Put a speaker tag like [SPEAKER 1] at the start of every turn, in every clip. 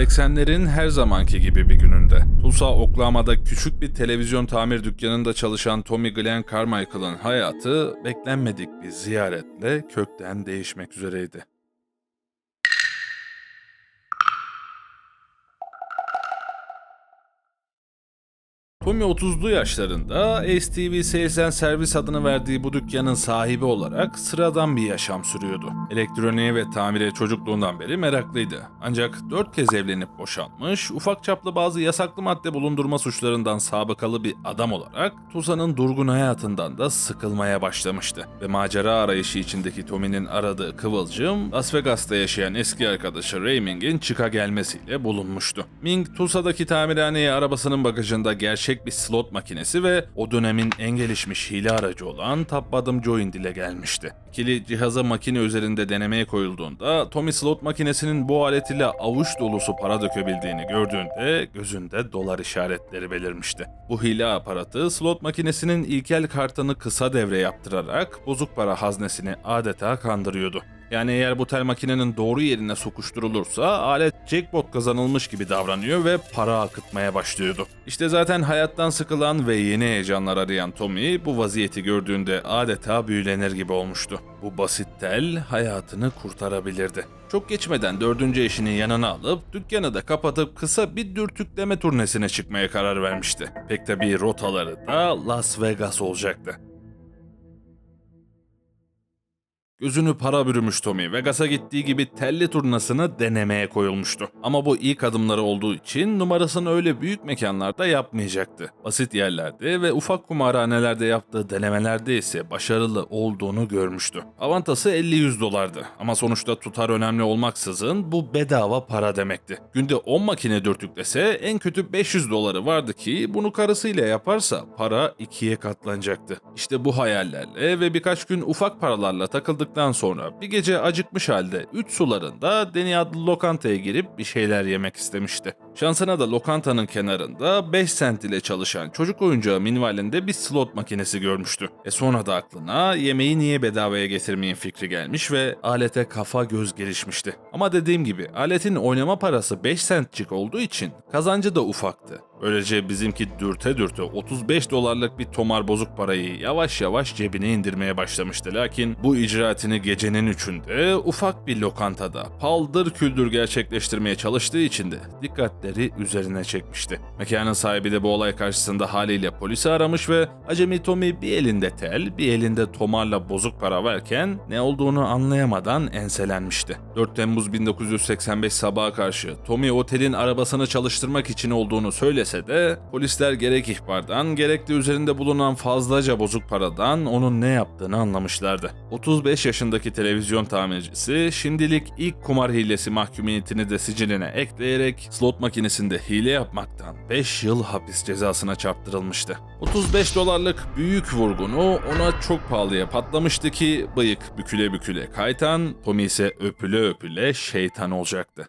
[SPEAKER 1] 80'lerin her zamanki gibi bir gününde Tulsa, Oklahoma'da küçük bir televizyon tamir dükkanında çalışan Tommy Glenn Carmichael'ın hayatı beklenmedik bir ziyaretle kökten değişmek üzereydi. Tommy 30'lu yaşlarında Ace TV Sales and Service adını verdiği bu dükkanın sahibi olarak sıradan bir yaşam sürüyordu. Elektroniğe ve tamire çocukluğundan beri meraklıydı. Ancak 4 kez evlenip boşanmış, ufak çaplı bazı yasaklı madde bulundurma suçlarından sabıkalı bir adam olarak Tuza'nın durgun hayatından da sıkılmaya başlamıştı. Ve macera arayışı içindeki Tommy'nin aradığı kıvılcım Las Vegas'ta yaşayan eski arkadaşı Ray Ming'in çıka gelmesiyle bulunmuştu. Ming, Tulsa'daki tamirhaneye arabasının bagajında gerçek bir slot makinesi ve o dönemin en gelişmiş hile aracı olan Tap Bottom Joint ile gelmişti. İkili cihaza makine üzerinde denemeye koyulduğunda Tommy slot makinesinin bu alet ile avuç dolusu para dökebildiğini gördüğünde gözünde dolar işaretleri belirmişti. Bu hile aparatı slot makinesinin ilkel kartını kısa devre yaptırarak bozuk para haznesini adeta kandırıyordu. Yani eğer bu tel makinenin doğru yerine sokuşturulursa alet jackpot kazanılmış gibi davranıyor ve para akıtmaya başlıyordu. İşte zaten hayattan sıkılan ve yeni heyecanlar arayan Tommy bu vaziyeti gördüğünde adeta büyülenir gibi olmuştu. Bu basit tel hayatını kurtarabilirdi. Çok geçmeden dördüncü eşinin yanına alıp dükkanı da kapatıp kısa bir dürtükleme turnesine çıkmaya karar vermişti. Pek tabii rotaları da Las Vegas olacaktı. Gözünü para bürümüş Tommy, Vegas'a gittiği gibi telli turnasını denemeye koyulmuştu. Ama bu ilk adımları olduğu için numarasını öyle büyük mekanlarda yapmayacaktı. Basit yerlerde ve ufak kumarhanelerde yaptığı denemelerde ise başarılı olduğunu görmüştü. Avantası 50-100 dolardı ama sonuçta tutar önemli olmaksızın bu bedava para demekti. Günde 10 makine dürtüklese en kötü 500 doları vardı ki bunu karısıyla yaparsa para ikiye katlanacaktı. İşte bu hayallerle ve birkaç gün ufak paralarla takıldık yaptıktan sonra bir gece acıkmış halde 3 sularında Deni adlı lokantaya girip bir şeyler yemek istemişti. Şansına da lokantanın kenarında 5 sent ile çalışan çocuk oyuncağı minvalinde bir slot makinesi görmüştü. E sonra da aklına yemeği niye bedavaya getirmeyin fikri gelmiş ve alete kafa göz gelişmişti. Ama dediğim gibi aletin oynama parası 5 centcik olduğu için kazancı da ufaktı. Böylece bizimki dürte dürte 35 dolarlık bir tomar bozuk parayı yavaş yavaş cebine indirmeye başlamıştı. Lakin bu icraatini gecenin üçünde ufak bir lokantada paldır küldür gerçekleştirmeye çalıştığı için de dikkatleri üzerine çekmişti. Mekanın sahibi de bu olay karşısında haliyle polisi aramış ve acemi Tommy bir elinde tel bir elinde tomarla bozuk para verken ne olduğunu anlayamadan enselenmişti. 4 Temmuz 1985 sabaha karşı Tommy otelin arabasını çalıştırmak için olduğunu söylese de polisler gerek ihbardan gerek de üzerinde bulunan fazlaca bozuk paradan onun ne yaptığını anlamışlardı. 35 yaşındaki televizyon tamircisi şimdilik ilk kumar hilesi mahkumiyetini de siciline ekleyerek slot makinesinde hile yapmaktan 5 yıl hapis cezasına çarptırılmıştı. 35 dolarlık büyük vurgunu ona çok pahalıya patlamıştı ki bıyık büküle büküle kaytan, Tommy ise öpüle öpüle şeytan olacaktı.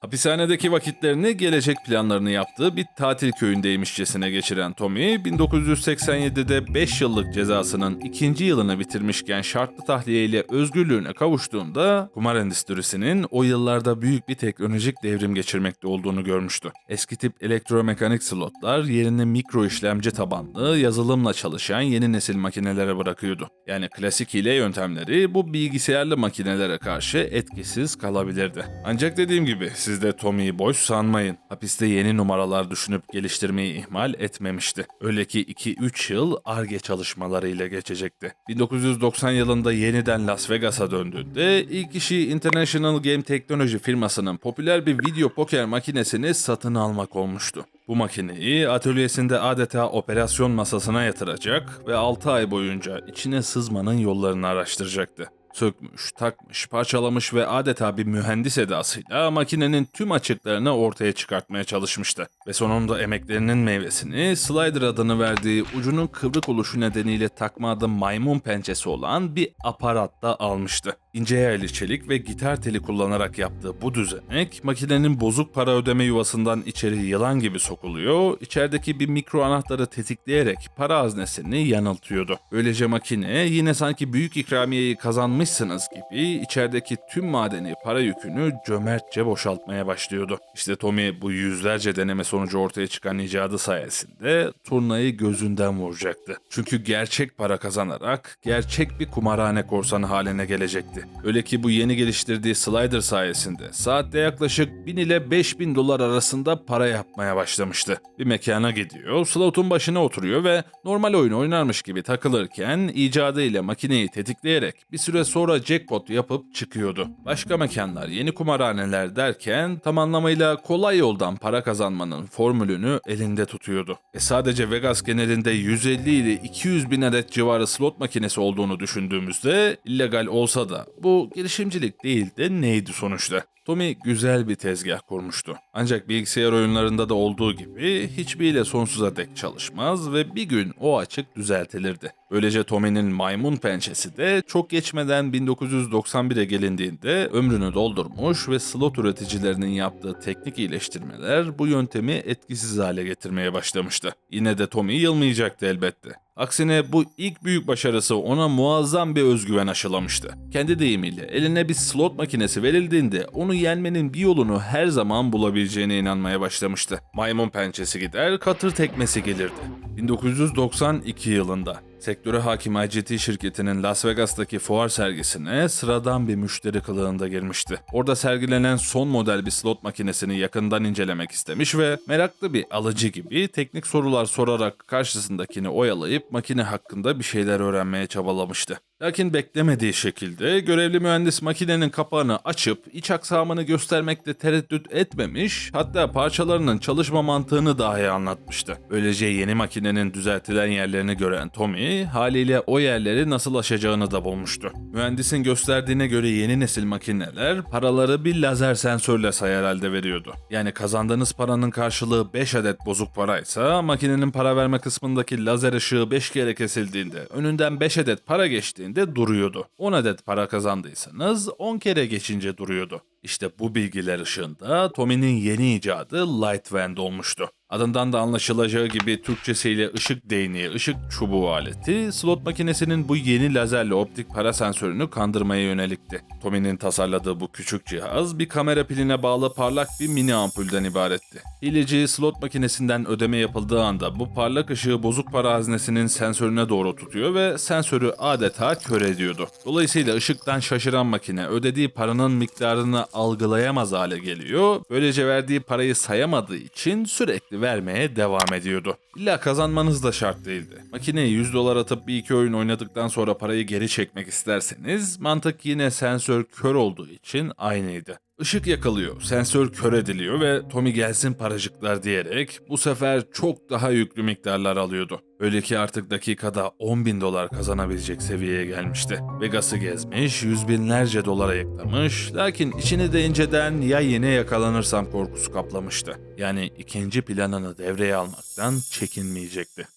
[SPEAKER 1] Hapishanedeki vakitlerini gelecek planlarını yaptığı bir tatil köyündeymişçesine geçiren Tommy, 1987'de 5 yıllık cezasının ikinci yılını bitirmişken şartlı tahliye ile özgürlüğüne kavuştuğunda kumar endüstrisinin o yıllarda büyük bir teknolojik devrim geçirmekte olduğunu görmüştü. Eski tip elektromekanik slotlar yerini mikro işlemci tabanlı, yazılımla çalışan yeni nesil makinelere bırakıyordu. Yani klasik hile yöntemleri bu bilgisayarlı makinelere karşı etkisiz kalabilirdi. Ancak dediğim gibi siz de Tommy'yi boş sanmayın. Hapiste yeni numaralar düşünüp geliştirmeyi ihmal etmemişti. Öyle ki 2-3 yıl ARGE çalışmalarıyla geçecekti. 1990 yılında yeniden Las Vegas'a döndüğünde ilk işi International Game Technology firmasının popüler bir video poker makinesini satın almak olmuştu. Bu makineyi atölyesinde adeta operasyon masasına yatıracak ve 6 ay boyunca içine sızmanın yollarını araştıracaktı sökmüş, takmış, parçalamış ve adeta bir mühendis edasıyla makinenin tüm açıklarını ortaya çıkartmaya çalışmıştı. Ve sonunda emeklerinin meyvesini Slider adını verdiği ucunun kıvrık oluşu nedeniyle takma adı maymun pençesi olan bir aparatta almıştı. İnce yaylı çelik ve gitar teli kullanarak yaptığı bu düzenek makinenin bozuk para ödeme yuvasından içeri yılan gibi sokuluyor, içerideki bir mikro anahtarı tetikleyerek para haznesini yanıltıyordu. Böylece makine yine sanki büyük ikramiyeyi kazanmışsınız gibi içerideki tüm madeni para yükünü cömertçe boşaltmaya başlıyordu. İşte Tommy bu yüzlerce deneme sonucu ortaya çıkan icadı sayesinde turnayı gözünden vuracaktı. Çünkü gerçek para kazanarak gerçek bir kumarhane korsanı haline gelecekti. Öyle ki bu yeni geliştirdiği slider sayesinde saatte yaklaşık 1000 ile 5000 dolar arasında para yapmaya başlamıştı. Bir mekana gidiyor, slotun başına oturuyor ve normal oyun oynarmış gibi takılırken icadı ile makineyi tetikleyerek bir süre sonra jackpot yapıp çıkıyordu. Başka mekanlar, yeni kumarhaneler derken tam anlamıyla kolay yoldan para kazanmanın formülünü elinde tutuyordu. E sadece Vegas genelinde 150 ile 200 bin adet civarı slot makinesi olduğunu düşündüğümüzde illegal olsa da bu girişimcilik değil de neydi sonuçta? Tommy güzel bir tezgah kurmuştu. Ancak bilgisayar oyunlarında da olduğu gibi hiçbiriyle sonsuza dek çalışmaz ve bir gün o açık düzeltilirdi. Böylece Tommy'nin maymun pençesi de çok geçmeden 1991'e gelindiğinde ömrünü doldurmuş ve slot üreticilerinin yaptığı teknik iyileştirmeler bu yöntemi etkisiz hale getirmeye başlamıştı. Yine de Tommy yılmayacaktı elbette. Aksine bu ilk büyük başarısı ona muazzam bir özgüven aşılamıştı. Kendi deyimiyle eline bir slot makinesi verildiğinde onu yenmenin bir yolunu her zaman bulabileceğine inanmaya başlamıştı. Maymun pençesi gider, katır tekmesi gelirdi. 1992 yılında sektöre hakim IGT şirketinin Las Vegas'taki fuar sergisine sıradan bir müşteri kılığında girmişti. Orada sergilenen son model bir slot makinesini yakından incelemek istemiş ve meraklı bir alıcı gibi teknik sorular sorarak karşısındakini oyalayıp makine hakkında bir şeyler öğrenmeye çabalamıştı. Lakin beklemediği şekilde görevli mühendis makinenin kapağını açıp iç aksamını göstermekte tereddüt etmemiş, hatta parçalarının çalışma mantığını dahi anlatmıştı. Böylece yeni makinenin düzeltilen yerlerini gören Tommy, haliyle o yerleri nasıl aşacağını da bulmuştu. Mühendisin gösterdiğine göre yeni nesil makineler paraları bir lazer sensörle sayar halde veriyordu. Yani kazandığınız paranın karşılığı 5 adet bozuk paraysa makinenin para verme kısmındaki lazer ışığı 5 kere kesildiğinde önünden 5 adet para geçtiğinde duruyordu. 10 adet para kazandıysanız 10 kere geçince duruyordu. İşte bu bilgiler ışığında Tommy'nin yeni icadı Light Wand olmuştu. Adından da anlaşılacağı gibi Türkçesiyle ışık değneği, ışık çubuğu aleti, slot makinesinin bu yeni lazerle optik para sensörünü kandırmaya yönelikti. Tommy'nin tasarladığı bu küçük cihaz bir kamera piline bağlı parlak bir mini ampulden ibaretti. Hileci slot makinesinden ödeme yapıldığı anda bu parlak ışığı bozuk para haznesinin sensörüne doğru tutuyor ve sensörü adeta kör ediyordu. Dolayısıyla ışıktan şaşıran makine ödediği paranın miktarını algılayamaz hale geliyor. Böylece verdiği parayı sayamadığı için sürekli vermeye devam ediyordu. İlla kazanmanız da şart değildi. Makineye 100 dolar atıp bir iki oyun oynadıktan sonra parayı geri çekmek isterseniz mantık yine sensör kör olduğu için aynıydı. Işık yakalıyor, sensör kör ediliyor ve Tommy gelsin paracıklar diyerek bu sefer çok daha yüklü miktarlar alıyordu. Öyle ki artık dakikada 10 bin dolar kazanabilecek seviyeye gelmişti. Vegas'ı gezmiş, yüz binlerce dolara yıklamış, lakin içini de inceden ya yine yakalanırsam korkusu kaplamıştı. Yani ikinci planını devreye almaktan çekinmeyecekti.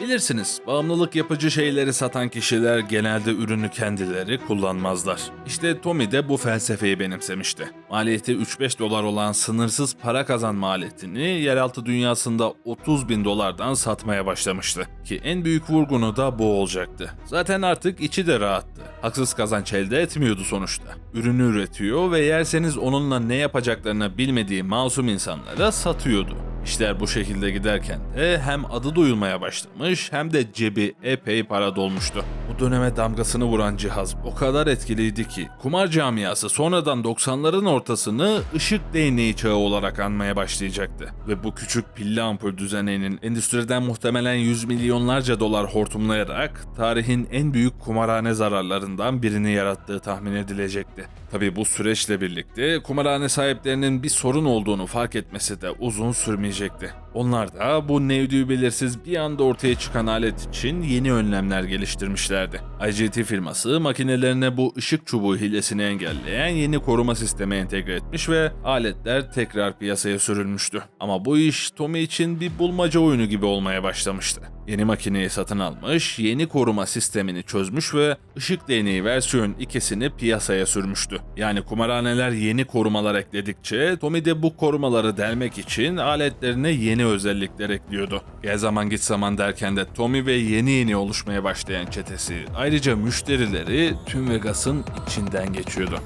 [SPEAKER 1] Bilirsiniz, bağımlılık yapıcı şeyleri satan kişiler genelde ürünü kendileri kullanmazlar. İşte Tommy de bu felsefeyi benimsemişti. Maliyeti 3-5 dolar olan sınırsız para kazanma aletini yeraltı dünyasında 30 bin dolardan satmaya başlamıştı. Ki en büyük vurgunu da bu olacaktı. Zaten artık içi de rahattı. Haksız kazanç elde etmiyordu sonuçta. Ürünü üretiyor ve yerseniz onunla ne yapacaklarını bilmediği masum insanlara satıyordu. İşler bu şekilde giderken de hem adı duyulmaya başlamış hem de cebi epey para dolmuştu. Bu döneme damgasını vuran cihaz o kadar etkiliydi ki kumar camiası sonradan 90'ların ortasını ışık değneği çağı olarak anmaya başlayacaktı. Ve bu küçük pilli ampul düzeneğinin endüstriden muhtemelen yüz milyonlarca dolar hortumlayarak tarihin en büyük kumarhane zararlarından birini yarattığı tahmin edilecekti. Tabi bu süreçle birlikte kumarhane sahiplerinin bir sorun olduğunu fark etmesi de uzun sürmeyecekti. Onlar da bu nevdüğü belirsiz bir anda ortaya çıkan alet için yeni önlemler geliştirmişlerdi. IGT firması makinelerine bu ışık çubuğu hilesini engelleyen yeni koruma sistemi entegre etmiş ve aletler tekrar piyasaya sürülmüştü. Ama bu iş Tommy için bir bulmaca oyunu gibi olmaya başlamıştı. Yeni makineyi satın almış, yeni koruma sistemini çözmüş ve ışık değneği versiyon 2'sini piyasaya sürmüştü. Yani kumarhaneler yeni korumalar ekledikçe Tommy de bu korumaları delmek için aletlerine yeni özellikler ekliyordu. Gel zaman git zaman derken de Tommy ve yeni yeni oluşmaya başlayan çetesi ayrıca müşterileri tüm Vegas'ın içinden geçiyordu.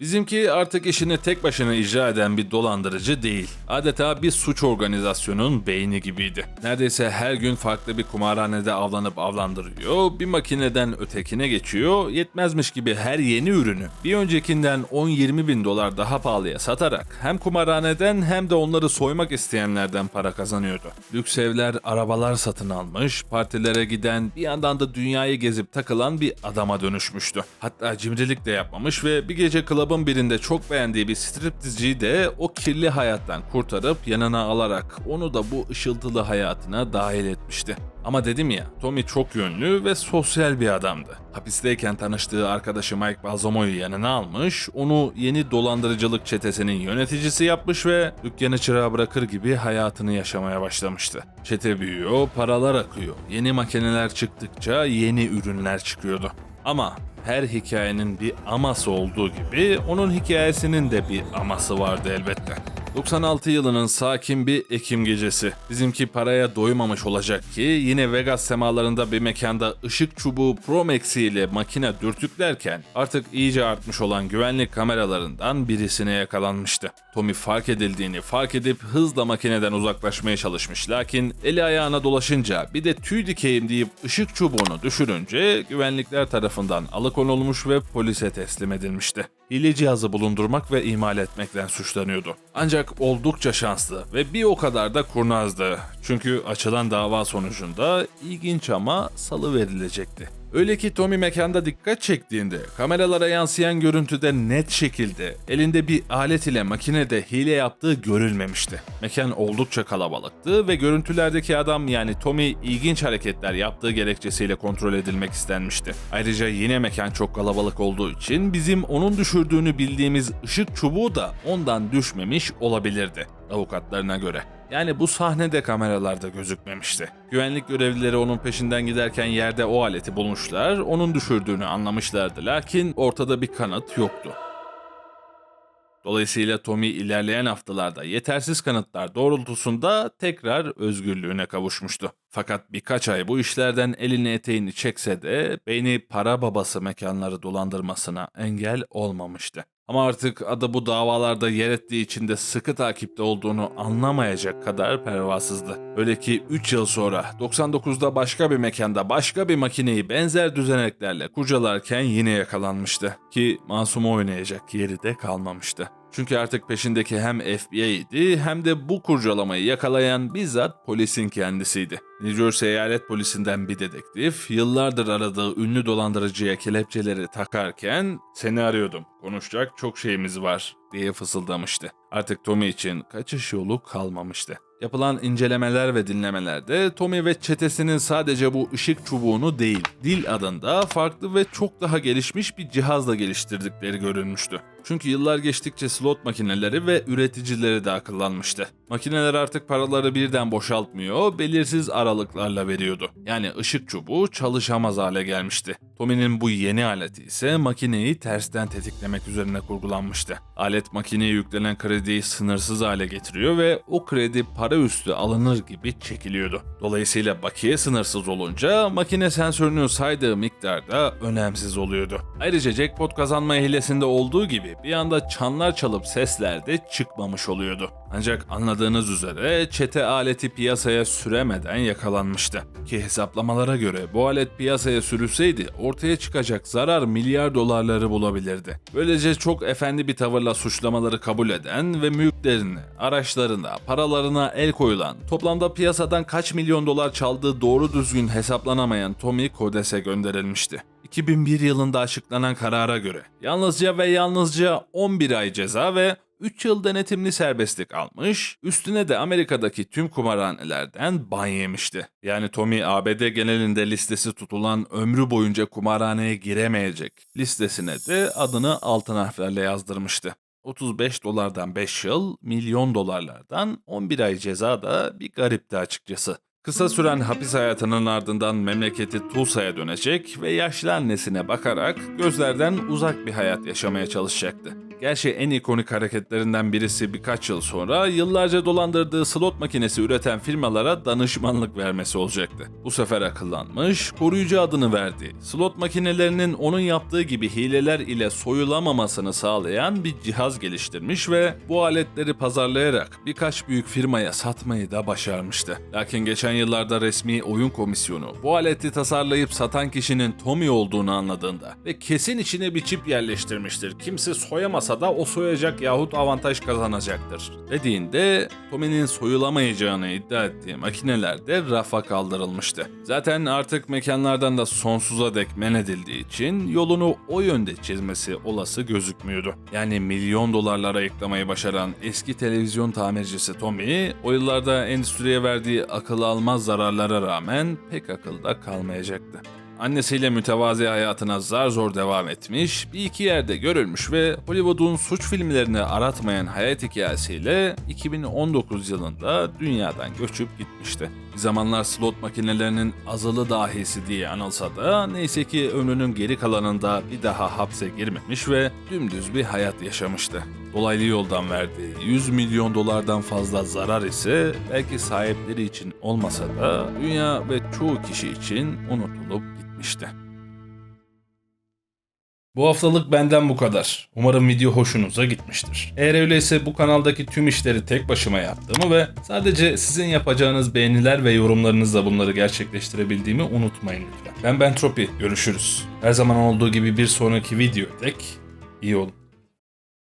[SPEAKER 1] Bizimki artık işini tek başına icra eden bir dolandırıcı değil. Adeta bir suç organizasyonun beyni gibiydi. Neredeyse her gün farklı bir kumarhanede avlanıp avlandırıyor, bir makineden ötekine geçiyor, yetmezmiş gibi her yeni ürünü bir öncekinden 10-20 bin dolar daha pahalıya satarak hem kumarhaneden hem de onları soymak isteyenlerden para kazanıyordu. Lüks evler, arabalar satın almış, partilere giden, bir yandan da dünyayı gezip takılan bir adama dönüşmüştü. Hatta cimrilik de yapmamış ve bir gece klubun birinde çok beğendiği bir striptizciyi de o kirli hayattan kurtarıp yanına alarak onu da bu ışıltılı hayatına dahil etmişti. Ama dedim ya, Tommy çok yönlü ve sosyal bir adamdı. Hapisteyken tanıştığı arkadaşı Mike Balsamo'yu yanına almış, onu yeni dolandırıcılık çetesinin yöneticisi yapmış ve dükkanı çırağa bırakır gibi hayatını yaşamaya başlamıştı. Çete büyüyor, paralar akıyor. Yeni makineler çıktıkça yeni ürünler çıkıyordu. Ama her hikayenin bir aması olduğu gibi onun hikayesinin de bir aması vardı elbette. 96 yılının sakin bir Ekim gecesi. Bizimki paraya doymamış olacak ki yine Vegas semalarında bir mekanda ışık çubuğu Promax ile makine dürtüklerken artık iyice artmış olan güvenlik kameralarından birisine yakalanmıştı. Tommy fark edildiğini fark edip hızla makineden uzaklaşmaya çalışmış lakin eli ayağına dolaşınca bir de tüy dikeyim deyip ışık çubuğunu düşürünce güvenlikler tarafından alıkonulmuş ve polise teslim edilmişti. Hile cihazı bulundurmak ve imal etmekten suçlanıyordu. Ancak oldukça şanslı ve bir o kadar da kurnazdı. Çünkü açılan dava sonucunda ilginç ama salı verilecekti. Öyle ki Tommy mekanda dikkat çektiğinde kameralara yansıyan görüntüde net şekilde elinde bir alet ile makinede hile yaptığı görülmemişti. Mekan oldukça kalabalıktı ve görüntülerdeki adam yani Tommy ilginç hareketler yaptığı gerekçesiyle kontrol edilmek istenmişti. Ayrıca yine mekan çok kalabalık olduğu için bizim onun düşürdüğünü bildiğimiz ışık çubuğu da ondan düşmemiş olabilirdi avukatlarına göre. Yani bu sahnede kameralarda gözükmemişti. Güvenlik görevlileri onun peşinden giderken yerde o aleti bulmuşlar, onun düşürdüğünü anlamışlardı lakin ortada bir kanıt yoktu. Dolayısıyla Tommy ilerleyen haftalarda yetersiz kanıtlar doğrultusunda tekrar özgürlüğüne kavuşmuştu. Fakat birkaç ay bu işlerden elini eteğini çekse de beyni para babası mekanları dolandırmasına engel olmamıştı. Ama artık adı bu davalarda yer ettiği için de sıkı takipte olduğunu anlamayacak kadar pervasızdı. Öyle ki 3 yıl sonra 99'da başka bir mekanda başka bir makineyi benzer düzeneklerle kurcalarken yine yakalanmıştı. Ki masumu oynayacak yeri de kalmamıştı. Çünkü artık peşindeki hem FBI'ydi hem de bu kurcalamayı yakalayan bizzat polisin kendisiydi. New Jersey Eyalet Polisi'nden bir dedektif yıllardır aradığı ünlü dolandırıcıya kelepçeleri takarken seni arıyordum. Konuşacak çok şeyimiz var diye fısıldamıştı. Artık Tommy için kaçış yolu kalmamıştı. Yapılan incelemeler ve dinlemelerde Tommy ve çetesinin sadece bu ışık çubuğunu değil, dil adında farklı ve çok daha gelişmiş bir cihazla geliştirdikleri görülmüştü. Çünkü yıllar geçtikçe slot makineleri ve üreticileri de akıllanmıştı. Makineler artık paraları birden boşaltmıyor, belirsiz aralıklarla veriyordu. Yani ışık çubuğu çalışamaz hale gelmişti. Tommy'nin bu yeni aleti ise makineyi tersten tetiklemek üzerine kurgulanmıştı. Alet makineye yüklenen krediyi sınırsız hale getiriyor ve o kredi para üstü alınır gibi çekiliyordu. Dolayısıyla bakiye sınırsız olunca makine sensörünün saydığı miktar da önemsiz oluyordu. Ayrıca jackpot kazanma hilesinde olduğu gibi bir anda çanlar çalıp sesler de çıkmamış oluyordu. Ancak anladığınız üzere çete aleti piyasaya süremeden yakalanmıştı. Ki hesaplamalara göre bu alet piyasaya sürülseydi ortaya çıkacak zarar milyar dolarları bulabilirdi. Böylece çok efendi bir tavırla suçlamaları kabul eden ve mülklerine, araçlarına, paralarına el koyulan, toplamda piyasadan kaç milyon dolar çaldığı doğru düzgün hesaplanamayan Tommy Kodes'e gönderilmişti. 2001 yılında açıklanan karara göre yalnızca ve yalnızca 11 ay ceza ve 3 yıl denetimli serbestlik almış, üstüne de Amerika'daki tüm kumarhanelerden ban yemişti. Yani Tommy ABD genelinde listesi tutulan ömrü boyunca kumarhaneye giremeyecek listesine de adını altın harflerle yazdırmıştı. 35 dolardan 5 yıl, milyon dolarlardan 11 ay ceza da bir garipti açıkçası. Kısa süren hapis hayatının ardından memleketi Tulsa'ya dönecek ve yaşlı annesine bakarak gözlerden uzak bir hayat yaşamaya çalışacaktı. Gerçi en ikonik hareketlerinden birisi birkaç yıl sonra yıllarca dolandırdığı slot makinesi üreten firmalara danışmanlık vermesi olacaktı. Bu sefer akıllanmış, koruyucu adını verdiği, slot makinelerinin onun yaptığı gibi hileler ile soyulamamasını sağlayan bir cihaz geliştirmiş ve bu aletleri pazarlayarak birkaç büyük firmaya satmayı da başarmıştı. Lakin geçen yıllarda resmi oyun komisyonu bu aleti tasarlayıp satan kişinin Tommy olduğunu anladığında ve kesin içine bir çip yerleştirmiştir. Kimse soyamasa da o soyacak yahut avantaj kazanacaktır. Dediğinde Tommy'nin soyulamayacağını iddia ettiği makineler de rafa kaldırılmıştı. Zaten artık mekanlardan da sonsuza dek men edildiği için yolunu o yönde çizmesi olası gözükmüyordu. Yani milyon dolarlara ayıklamayı başaran eski televizyon tamircisi Tommy, o yıllarda endüstriye verdiği akıl almaz zararlara rağmen pek akılda kalmayacaktı. Annesiyle mütevazi hayatına zar zor devam etmiş, bir iki yerde görülmüş ve Hollywood'un suç filmlerini aratmayan hayat hikayesiyle 2019 yılında dünyadan göçüp gitmişti. Bir zamanlar slot makinelerinin azılı dahisi diye anılsa da neyse ki ömrünün geri kalanında bir daha hapse girmemiş ve dümdüz bir hayat yaşamıştı. Dolaylı yoldan verdiği 100 milyon dolardan fazla zarar ise belki sahipleri için olmasa da dünya ve çoğu kişi için unutulup gitmişti. Bu haftalık benden bu kadar. Umarım video hoşunuza gitmiştir. Eğer öyleyse bu kanaldaki tüm işleri tek başıma yaptığımı ve sadece sizin yapacağınız beğeniler ve yorumlarınızla bunları gerçekleştirebildiğimi unutmayın lütfen. Ben Bentropi, görüşürüz. Her zaman olduğu gibi bir sonraki video dek iyi olun.